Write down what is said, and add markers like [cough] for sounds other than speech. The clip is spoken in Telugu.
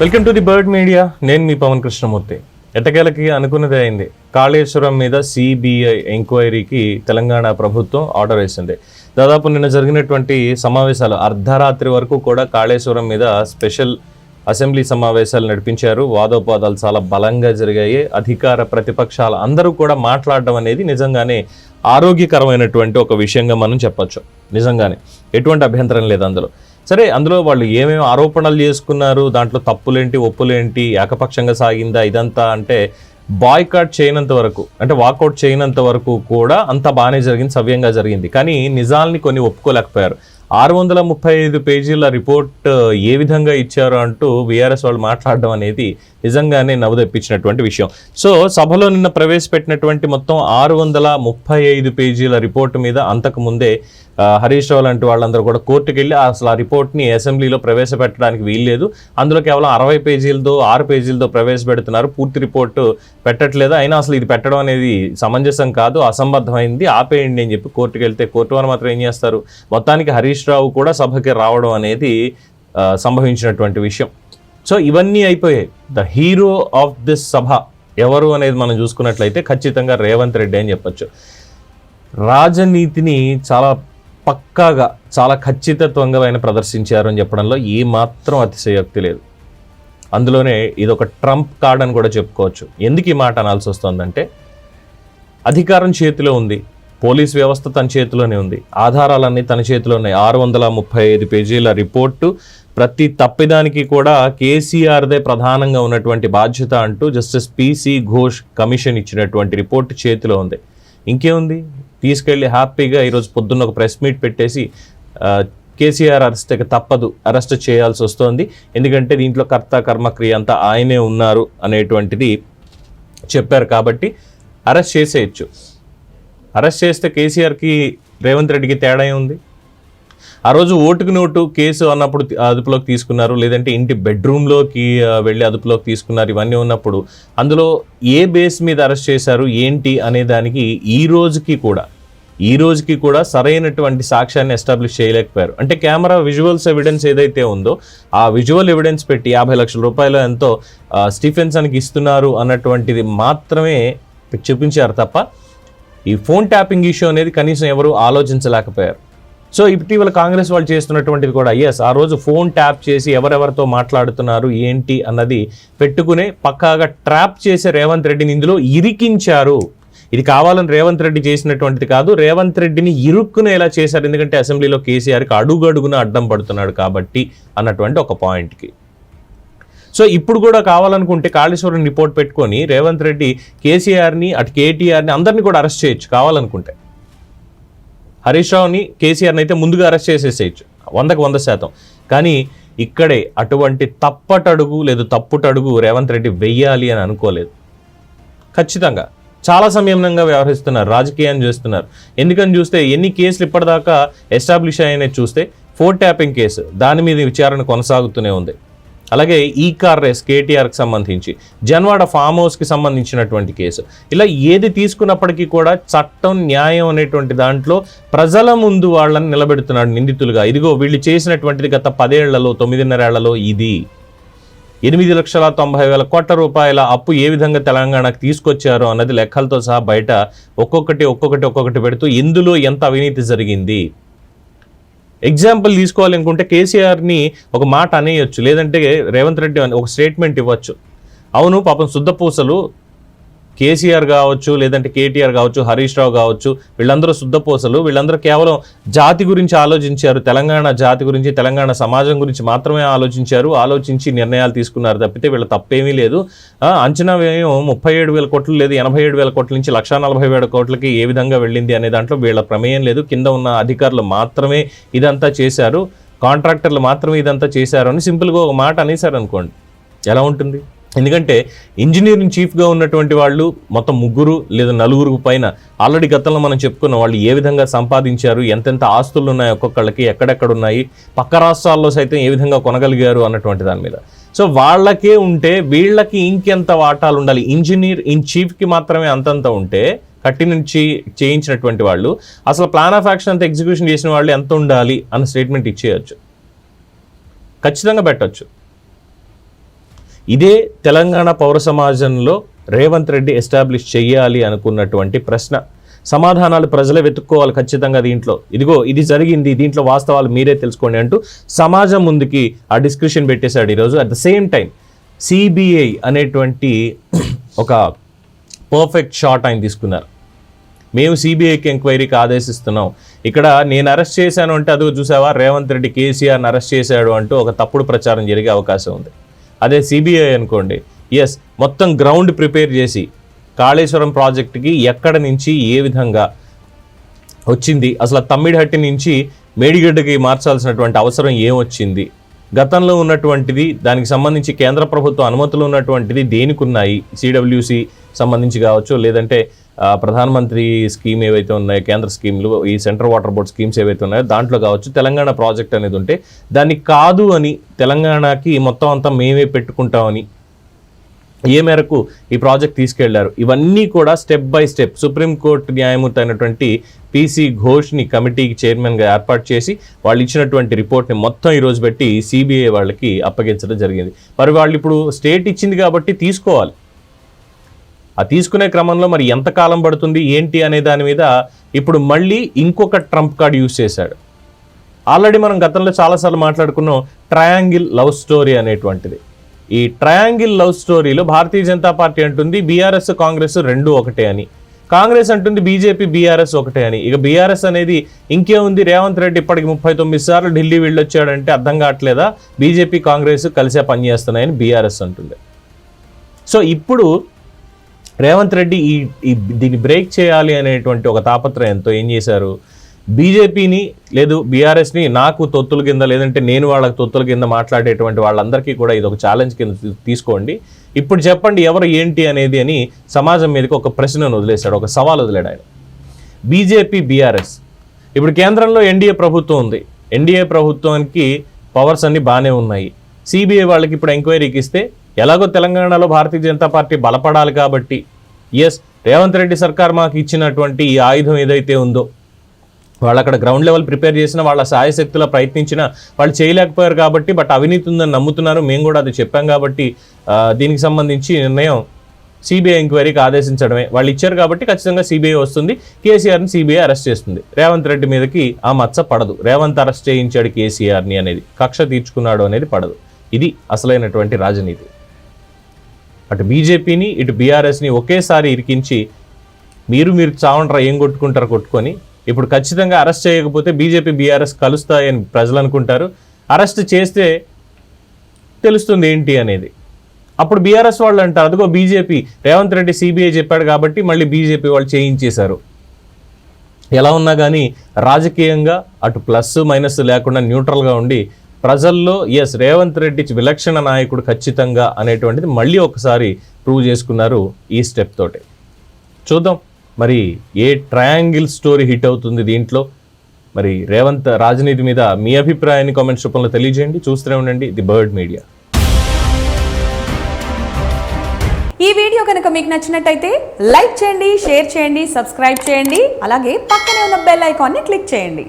Welcome to the bird media. నేను మీ పవన్ కృష్ణమూర్తి. ఎట్టకేలకి అనుకున్నదే అయింది. కాళేశ్వరం మీద సిబిఐ ఎంక్వైరీకి తెలంగాణ ప్రభుత్వం ఆర్డర్ వేసింది. దాదాపు నిన్న జరిగినటువంటి సమావేశాలు అర్ధరాత్రి వరకు కూడా కాళేశ్వరం మీద స్పెషల్ అసెంబ్లీ సమావేశాలు నడిపించారు. వాదోపాదాలు చాలా బలంగా జరిగాయి. అధికార ప్రతిపక్షాలు అందరూ కూడా మాట్లాడడం అనేది నిజంగానే ఆరోగ్యకరమైనటువంటి ఒక విషయంగా మనం చెప్పొచ్చు. నిజంగానే. ఎటువంటి అభ్యంతరం లేదు అందులో. సరే అందులో వాళ్ళు ఏమేమి ఆరోపణలు చేసుకున్నారు దాంట్లో తప్పులేంటి ఒప్పులేంటి ఏకపక్షంగా సాగిందా ఇదంతా అంటే బాయ్కాట్ చేయనంత వరకు అంటే వాకౌట్ చేయనంత వరకు కూడా అంత బాగానే జరిగింది సవ్యంగా జరిగింది. కానీ నిజాల్ని కొన్ని ఒప్పుకోలేకపోయారు. ఆరు వందల ముప్పై ఐదు పేజీల రిపోర్ట్ ఏ విధంగా ఇచ్చారు అంటూ విఆర్ఎస్ వాళ్ళు మాట్లాడడం అనేది నిజంగానే నవ్వుదెప్పించినటువంటి విషయం. సో సభలో నిన్న ప్రవేశపెట్టినటువంటి మొత్తం ఆరు వందల ముప్పై ఐదు పేజీల రిపోర్టు మీద అంతకు ముందే హరీష్ రావు లాంటి వాళ్ళందరూ కూడా కోర్టుకు వెళ్ళి అసలు ఆ రిపోర్ట్ని అసెంబ్లీలో ప్రవేశపెట్టడానికి వీల్లేదు. అందులో కేవలం అరవై పేజీలతో ఆరు పేజీలతో ప్రవేశపెడుతున్నారు. పూర్తి రిపోర్టు పెట్టట్లేదు. అయినా అసలు ఇది పెట్టడం అనేది సమంజసం కాదు అసంబద్ధమైంది ఆపేయండి అని చెప్పి కోర్టుకు వెళ్తే కోర్టు వారు మాత్రం ఏం చేస్తారు? మొత్తానికి హరీష్ రావు కూడా సభకి రావడం అనేది సంభవించినటువంటి విషయం. సో ఇవన్నీ అయిపోయాయి. ద హీరో ఆఫ్ దిస్ సభ ఎవరు అనేది మనం చూసుకున్నట్లయితే ఖచ్చితంగా రేవంత్ రెడ్డి అని చెప్పొచ్చు. రాజనీతిని చాలా పక్కాగా చాలా ఖచ్చితత్వంగా ఆయన ప్రదర్శించారు అని చెప్పడంలో ఏ మాత్రం అతిశయోక్తి లేదు. అందులోనే ఇది ఒక ట్రంప్ కార్డ్ అని కూడా చెప్పుకోవచ్చు. ఎందుకు ఈ మాట అనాల్సి వస్తుందంటే అధికారం చేతిలో ఉంది. పోలీస్ వ్యవస్థ తన చేతిలోనే ఉంది. ఆధారాలన్నీ తన చేతిలో ఉన్నాయి ఆరు వందల ముప్పై ఐదు పేజీల రిపోర్టు. ప్రతి తప్పిదానికి కూడా కేసీఆర్దే ప్రధానంగా ఉన్నటువంటి బాధ్యత అంటూ జస్టిస్ పిసి ఘోష్ కమిషన్ ఇచ్చినటువంటి రిపోర్ట్ చేతిలో ఉంది. ఇంకేముంది? తీసుకెళ్ళి హ్యాపీగా ఈరోజు పొద్దున్న ఒక ప్రెస్ మీట్ పెట్టేసి కేసీఆర్ అరెస్ట్ తప్పదు. అరెస్ట్ చేయాల్సి వస్తోంది. ఎందుకంటే దీంట్లో కర్త కర్మక్రియ అంతా ఆయనే ఉన్నారు అనేటువంటిది చెప్పారు కాబట్టి అరెస్ట్ చేసేయచ్చు. అరెస్ట్ చేస్తే కేసీఆర్కి రేవంత్ రెడ్డికి తేడా ఉంది ఆ రోజు ఓటుకు నోటు కేసు అన్నప్పుడు అదుపులోకి తీసుకున్నారు లేదంటే ఇంటి బెడ్రూమ్లోకి వెళ్ళి అదుపులోకి తీసుకున్నారు ఇవన్నీ ఉన్నప్పుడు అందులో ఏ బేస్ మీద అరెస్ట్ చేశారు ఏంటి అనే దానికి ఈ రోజుకి కూడా ఈ రోజుకి కూడా సరైనటువంటి సాక్ష్యాన్ని ఎస్టాబ్లిష్ చేయలేకపోయారు. అంటే కెమెరా విజువల్స్ ఎవిడెన్స్ ఏదైతే ఉందో ఆ విజువల్ ఎవిడెన్స్ పెట్టి యాభై లక్షల రూపాయలు ఎంతో స్టీఫెన్సన్కి ఇస్తున్నారు అన్నటువంటిది మాత్రమే చూపించారు తప్ప ఈ ఫోన్ ట్యాపింగ్ ఇష్యూ అనేది కనీసం ఎవరు ఆలోచించలేకపోయారు. సో ఇటీవల కాంగ్రెస్ వాళ్ళు చేస్తున్నటువంటిది కూడా ఎస్ ఆ రోజు ఫోన్ ట్యాప్ చేసి ఎవరెవరితో మాట్లాడుతున్నారు ఏంటి అన్నది పెట్టుకునే పక్కాగా ట్రాప్ చేసే రేవంత్ రెడ్డిని ఇందులో ఇరికించారు. ఇది కావాలని రేవంత్ రెడ్డి చేసినటువంటిది కాదు రేవంత్ రెడ్డిని ఇరుక్కునేలా చేశారు. ఎందుకంటే అసెంబ్లీలో కేసీఆర్కి అడుగడుగున అడ్డం పడుతున్నాడు కాబట్టి అన్నటువంటి ఒక పాయింట్కి. సో ఇప్పుడు కూడా కావాలనుకుంటే కాళేశ్వరం రిపోర్ట్ పెట్టుకొని రేవంత్ రెడ్డి కేసీఆర్ని అటు కేటీఆర్ని అందరినీ కూడా అరెస్ట్ చేయొచ్చు కావాలనుకుంటే. హరీష్ రావుని కేసీఆర్ని అయితే ముందుగా అరెస్ట్ చేసేసేయచ్చు వందకు వంద శాతం. కానీ ఇక్కడే అటువంటి తప్పటడుగు లేదు తప్పుటడుగు రేవంత్ రెడ్డి వెయ్యాలి అని అనుకోలేదు. ఖచ్చితంగా. చాలా సంయమనంగా వ్యవహరిస్తున్నారు రాజకీయాన్ని చేస్తున్నారు. ఎందుకని చూస్తే ఎన్ని కేసులు ఇప్పటిదాకా ఎస్టాబ్లిష్ అయ్యాయనే చూస్తే ఫోర్ ట్యాపింగ్ కేసు దాని మీద విచారణ కొనసాగుతూనే ఉంది. అలాగే ఈ కార్ రేస్ కేటీఆర్కి సంబంధించి జన్వాడ ఫామ్ హౌస్కి సంబంధించినటువంటి కేసు. ఇలా ఏది తీసుకున్నప్పటికీ కూడా చట్టం న్యాయం అనేటువంటి దాంట్లో ప్రజల ముందు వాళ్ళని నిలబెడుతున్నాడు నిందితులుగా. ఇదిగో వీళ్ళు చేసినటువంటిది గత పదేళ్ళలో తొమ్మిదిన్నరేళ్ళలో ఇది. ఎనిమిది లక్షల తొంభై వేల కోట్ల రూపాయల అప్పు ఏ విధంగా తెలంగాణకు తీసుకొచ్చారు అన్నది లెక్కలతో సహా బయట ఒక్కొక్కటి ఒక్కొక్కటి ఒక్కొక్కటి పెడుతూ ఇందులో ఎంత అవినీతి జరిగింది? ఎగ్జాంపుల్ తీసుకోవాలనుకుంటే కేసీఆర్ని ఒక మాట అనేయచ్చు లేదంటే రేవంత్ రెడ్డి అని ఒక స్టేట్మెంట్ ఇవ్వచ్చు. అవును పాపం శుద్ధపూసలు కేసీఆర్ కావచ్చు లేదంటే కేటీఆర్ కావచ్చు హరీష్ రావు కావచ్చు వీళ్ళందరూ శుద్ధపోసలు వీళ్ళందరూ కేవలం జాతి గురించి ఆలోచించారు. తెలంగాణ జాతి గురించి తెలంగాణ సమాజం గురించి మాత్రమే ఆలోచించారు. ఆలోచించి నిర్ణయాలు తీసుకున్నారు తప్పితే వీళ్ళ తప్పేమీ లేదు. అంచనా వ్యయం ముప్పై ఏడు వేల కోట్లు లేదు. ఎనభై ఏడు వేల కోట్ల నుంచి లక్షా నలభై వేల కోట్లకి ఏ విధంగా వెళ్ళింది అనే దాంట్లో వీళ్ళ ప్రమేయం లేదు. కింద ఉన్న అధికారులు మాత్రమే ఇదంతా చేశారు. కాంట్రాక్టర్లు మాత్రమే ఇదంతా చేశారు అని సింపుల్గా ఒక మాట అనేసారు అనుకోండి ఎలా ఉంటుంది? ఎందుకంటే ఇంజనీరింగ్ చీఫ్గా ఉన్నటువంటి వాళ్ళు మొత్తం ముగ్గురు లేదా నలుగురు పైన ఆల్రెడీ గతంలో మనం చెప్పుకున్న వాళ్ళు ఏ విధంగా సంపాదించారు ఎంతెంత ఆస్తులు ఉన్నాయి ఒక్కొక్కళ్ళకి ఎక్కడెక్కడ ఉన్నాయి పక్క రాష్ట్రాల్లో సైతం ఏ విధంగా కొనగలిగారు అన్నటువంటి దాని మీద. సో వాళ్ళకే ఉంటే వీళ్ళకి ఇంకెంత వాటాలు ఉండాలి? ఇంజనీర్ ఇన్ చీఫ్కి మాత్రమే అంతంత ఉంటే కట్టి నుంచి చేయించినటువంటి వాళ్ళు అసలు ప్లాన్ ఆఫ్ యాక్షన్ అంతా ఎగ్జిక్యూషన్ చేసిన వాళ్ళు ఎంత ఉండాలి అన్న స్టేట్మెంట్ ఇచ్చేయచ్చు. ఖచ్చితంగా పెట్టచ్చు. ఇదే తెలంగాణ పౌర సమాజంలో రేవంత్ రెడ్డి ఎస్టాబ్లిష్ చేయాలి అనుకున్నటువంటి ప్రశ్న. సమాధానాలు ప్రజలే వెతుక్కోవాలి ఖచ్చితంగా దీంట్లో. ఇదిగో ఇది జరిగింది దీంట్లో వాస్తవాలు మీరే తెలుసుకోండి అంటూ సమాజం ముందుకి ఆ డిస్క్రిప్షన్ పెట్టేశాడు ఈరోజు. At the same time CBI అనేటువంటి [clears throat] ఒక పర్ఫెక్ట్ షాట్ ఆయన తీసుకున్నారు. మేము సిబిఐకి ఎంక్వైరీకి ఆదేశిస్తున్నాం. ఇక్కడ నేను అరెస్ట్ చేశాను అంటే అదిగో చూసావా రేవంత్ రెడ్డి కేసీఆర్ని అరెస్ట్ చేశాడు అంటూ ఒక తప్పుడు ప్రచారం జరిగే అవకాశం ఉంది. అదే సిబిఐ అనుకోండి. ఎస్ మొత్తం గ్రౌండ్ ప్రిపేర్ చేసి కాళేశ్వరం ప్రాజెక్టుకి ఎక్కడ నుంచి ఏ విధంగా వచ్చింది? అసలు తమ్మిడిహట్టి నుంచి మేడిగడ్డకి మార్చాల్సినటువంటి అవసరం ఏమొచ్చింది? గతంలో ఉన్నటువంటిది దానికి సంబంధించి కేంద్ర ప్రభుత్వం అనుమతులు ఉన్నటువంటిది దేనికి ఉన్నాయి సిడబ్ల్యూసి సంబంధించి కావచ్చు లేదంటే ప్రధానమంత్రి స్కీమ్ ఏవైతే ఉన్నాయో కేంద్ర స్కీమ్లు ఈ సెంట్రల్ వాటర్ బోర్డ్ స్కీమ్స్ ఏవైతే ఉన్నాయో దాంట్లో కావచ్చు తెలంగాణ ప్రాజెక్ట్ అనేది ఉంటే దాన్ని కాదు అని తెలంగాణకి మొత్తం అంతా మేమే పెట్టుకుంటామని ఏ మేరకు ఈ ప్రాజెక్ట్ తీసుకెళ్ళారు? ఇవన్నీ కూడా స్టెప్ బై స్టెప్ సుప్రీంకోర్టు న్యాయమూర్తి అయినటువంటి పిసి ఘోష్ని కమిటీకి చైర్మన్గా ఏర్పాటు చేసి వాళ్ళు ఇచ్చినటువంటి రిపోర్ట్ని మొత్తం ఈరోజు పెట్టి సిబిఐ వాళ్ళకి అప్పగించడం జరిగింది. మరి వాళ్ళు ఇప్పుడు స్టేట్ ఇచ్చింది కాబట్టి తీసుకోవాలి. ఆ తీసుకునే క్రమంలో మరి ఎంత కాలం పడుతుంది ఏంటి అనే దాని మీద ఇప్పుడు మళ్ళీ ఇంకొక ట్రంప్ కార్డ్ యూజ్ చేశాడు. ఆల్రెడీ మనం గతంలో చాలాసార్లు మాట్లాడుకున్నాం ట్రయాంగిల్ లవ్ స్టోరీ అనేటువంటిది. ఈ ట్రయాంగిల్ లవ్ స్టోరీలో భారతీయ జనతా పార్టీ అంటుంది బీఆర్ఎస్ కాంగ్రెస్ రెండు ఒకటే అని. కాంగ్రెస్ అంటుంది బీజేపీ బీఆర్ఎస్ ఒకటే అని. ఇక బీఆర్ఎస్ అనేది ఇంకేముంది రేవంత్ రెడ్డి ఇప్పటికి ముప్పై తొమ్మిది సార్లు ఢిల్లీ వెళ్ళొచ్చాడంటే అర్థం కావట్లేదా? బీజేపీ కాంగ్రెస్ కలిసే పనిచేస్తున్నాయని బీఆర్ఎస్ అంటుంది. సో ఇప్పుడు రేవంత్ రెడ్డి ఈ దీన్ని బ్రేక్ చేయాలి అనేటువంటి ఒక తాపత్రయంతో ఏం చేశారు? బీజేపీని లేదు బీఆర్ఎస్ని నాకు తొత్తుల కింద లేదంటే నేను వాళ్ళకి తొత్తుల కింద మాట్లాడేటువంటి వాళ్ళందరికీ కూడా ఇది ఒక ఛాలెంజ్ కింద తీసుకోండి. ఇప్పుడు చెప్పండి ఎవరు ఏంటి అనేది అని సమాజం మీదకి ఒక ప్రశ్నను వదిలేశాడు ఒక సవాల్ వదిలాడు ఆయన. BJP BRS. ఇప్పుడు కేంద్రంలో ఎన్డీఏ ప్రభుత్వం ఉంది. ఎన్డీఏ ప్రభుత్వానికి పవర్స్ అన్నీ బాగానే ఉన్నాయి. సిబిఐ వాళ్ళకి ఇప్పుడు ఎంక్వైరీకి ఇస్తే ఎలాగో తెలంగాణలో భారతీయ జనతా పార్టీ బలపడాలి కాబట్టి ఎస్ రేవంత్ రెడ్డి సర్కార్ మాకు ఇచ్చినటువంటి ఈ ఆయుధం ఏదైతే ఉందో వాళ్ళు అక్కడ గ్రౌండ్ లెవెల్ ప్రిపేర్ చేసిన వాళ్ళ సాయశక్తుల ప్రయత్నించిన వాళ్ళు చేయలేకపోయారు కాబట్టి బట్ అవినీతి ఉందని నమ్ముతున్నారు. మేము కూడా అది చెప్పాం కాబట్టి దీనికి సంబంధించి నిర్ణయం సిబిఐ ఎంక్వైరీకి ఆదేశించడమే. వాళ్ళు ఇచ్చారు కాబట్టి ఖచ్చితంగా సిబిఐ వస్తుంది. కేసీఆర్ని సిబిఐ అరెస్ట్ చేస్తుంది. రేవంత్ రెడ్డి మీదకి ఆ మచ్చ పడదు. రేవంత్ అరెస్ట్ చేయించాడు కేసీఆర్ని అనేది. కక్ష తీర్చుకున్నాడు అనేది పడదు. ఇది అసలైనటువంటి రాజనీతి. అటు బీజేపీని ఇటు బీఆర్ఎస్ని ఒకేసారి ఇరికించి మీరు మీరు చావండ్రా ఏం కొట్టుకుంటారు కొట్టుకొని ఇప్పుడు ఖచ్చితంగా అరెస్ట్ చేయకపోతే బీజేపీ బీఆర్ఎస్ కలుస్తాయని ప్రజలు అనుకుంటారు. అరెస్ట్ చేస్తే తెలుస్తుంది ఏంటి అనేది. అప్పుడు బీఆర్ఎస్ వాళ్ళు అంటారు అదిగో బీజేపీ రేవంత్ రెడ్డి సిబిఐ చెప్పాడు కాబట్టి మళ్ళీ బీజేపీ వాళ్ళు చేయించేశారు. ఎలా ఉన్నా కానీ రాజకీయంగా అటు ప్లస్ మైనస్ లేకుండా న్యూట్రల్గా ఉండి ప్రజల్లో ఎస్ రేవంత్ రెడ్డి విలక్షణ నాయకుడు ఖచ్చితంగా అనేటువంటిది మళ్ళీ ఒకసారి ప్రూవ్ చేసుకున్నారు ఈ స్టెప్ తోటి. చూద్దాం. మరి ఏ ట్రయాంగిల్ స్టోరీ హిట్ అవుతుంది దీంట్లో? మరి రేవంత్ రాజనీతి మీద మీ అభిప్రాయాన్ని కామెంట్స్ రూపంలో తెలియజేయండి. చూస్తూనే ఉండండి. The bird media. ఈ వీడియో కనుక మీకు నచ్చినట్టయితే లైక్ చేయండి షేర్ చేయండి సబ్స్క్రైబ్ చేయండి. అలాగే పక్కనే ఉన్న బెల్ ఐకాన్ని క్లిక్ చేయండి.